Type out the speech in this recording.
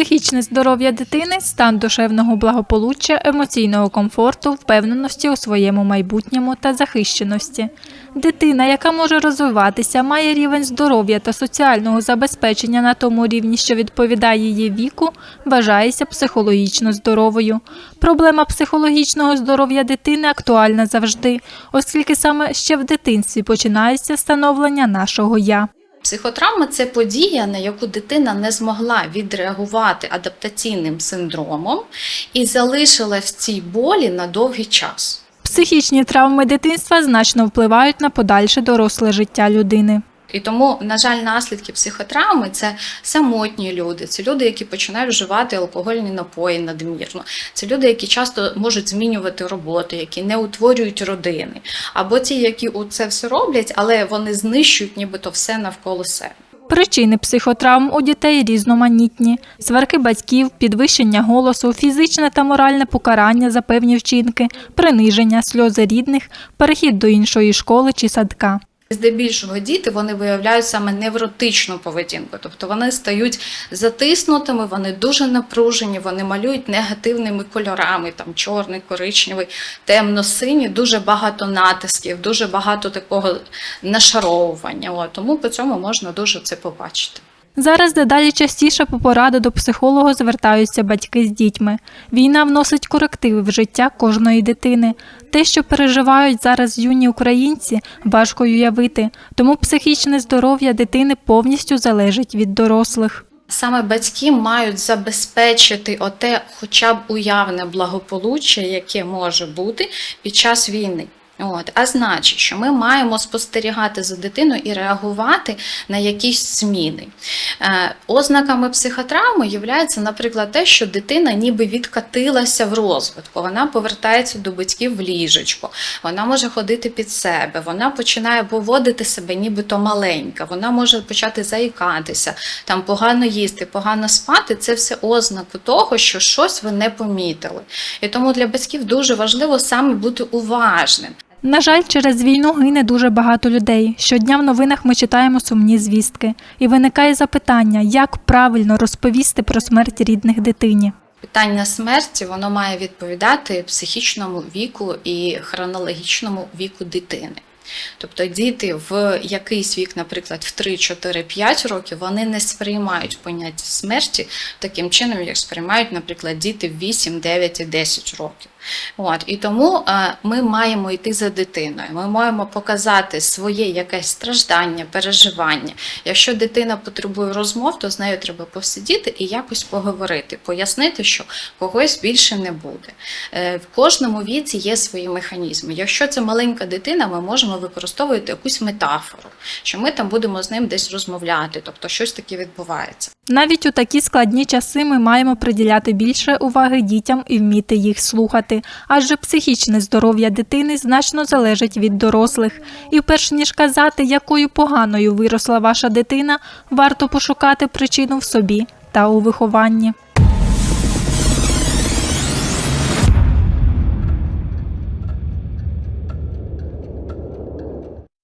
Психічне здоров'я дитини, стан душевного благополуччя, емоційного комфорту, впевненості у своєму майбутньому та захищеності. Дитина, яка може розвиватися, має рівень здоров'я та соціального забезпечення на тому рівні, що відповідає її віку, вважається психологічно здоровою. Проблема психологічного здоров'я дитини актуальна завжди, оскільки саме ще в дитинстві починається становлення нашого я. Психотравма це подія, на яку дитина не змогла відреагувати адаптаційним синдромом і залишилась в цій болі на довгий час. Психічні травми дитинства значно впливають на подальше доросле життя людини. І тому, на жаль, наслідки психотравми це самотні люди, це люди, які починають вживати алкогольні напої надмірно. Це люди, які часто можуть змінювати роботу, які не утворюють родини, або ті, які це все роблять, але вони знищують нібито все навколо себе. Причини психотравм у дітей різноманітні: сварки батьків, підвищення голосу, фізичне та моральне покарання за певні вчинки, приниження, сльози рідних, перехід до іншої школи чи садка. Здебільшого діти вони виявляють саме невротичну поведінку, тобто вони стають затиснутими, вони дуже напружені, вони малюють негативними кольорами, там чорний, коричневий, темно-синій, дуже багато натисків, дуже багато такого нашаровування. Тому по цьому можна дуже це побачити. Зараз дедалі частіше по поради до психолога звертаються батьки з дітьми. Війна вносить корективи в життя кожної дитини. Те, що переживають зараз юні українці, важко уявити, тому психічне здоров'я дитини повністю залежить від дорослих. Саме батьки мають забезпечити оте, хоча б уявне благополуччя, яке може бути під час війни. От, а значить, що ми маємо спостерігати за дитиною і реагувати на якісь зміни. Е, ознаками психотравми є, наприклад, те, що дитина ніби відкатилася в розвитку, вона повертається до батьків в ліжечко, вона може ходити під себе, вона починає поводити себе нібито маленька, вона може почати заїкатися, там погано їсти, погано спати. Це все ознаки того, що щось ви не помітили. І тому для батьків дуже важливо саме бути уважним. На жаль, через війну гине дуже багато людей. Щодня в новинах ми читаємо сумні звістки. І виникає запитання, як правильно розповісти про смерть рідних дитині. Питання смерті воно має відповідати психічному віку і хронологічному віку дитини. Тобто діти в якийсь вік, наприклад, в 3, 4, 5 років, вони не сприймають поняття смерті таким чином, як сприймають, наприклад, діти в 8, 9 і 10 років. От, і тому е, ми маємо йти за дитиною. Ми маємо показати своє якесь страждання, переживання. Якщо дитина потребує розмов, то з нею треба посидіти і якось поговорити, пояснити, що когось більше не буде. Е, в кожному віці є свої механізми. Якщо це маленька дитина, ми можемо використовувати якусь метафору, що ми там будемо з ним десь розмовляти, тобто щось таке відбувається. Навіть у такі складні часи ми маємо приділяти більше уваги дітям і вміти їх слухати, адже психічне здоров'я дитини значно залежить від дорослих. І перш ніж казати, якою поганою виросла ваша дитина, варто пошукати причину в собі та у вихованні.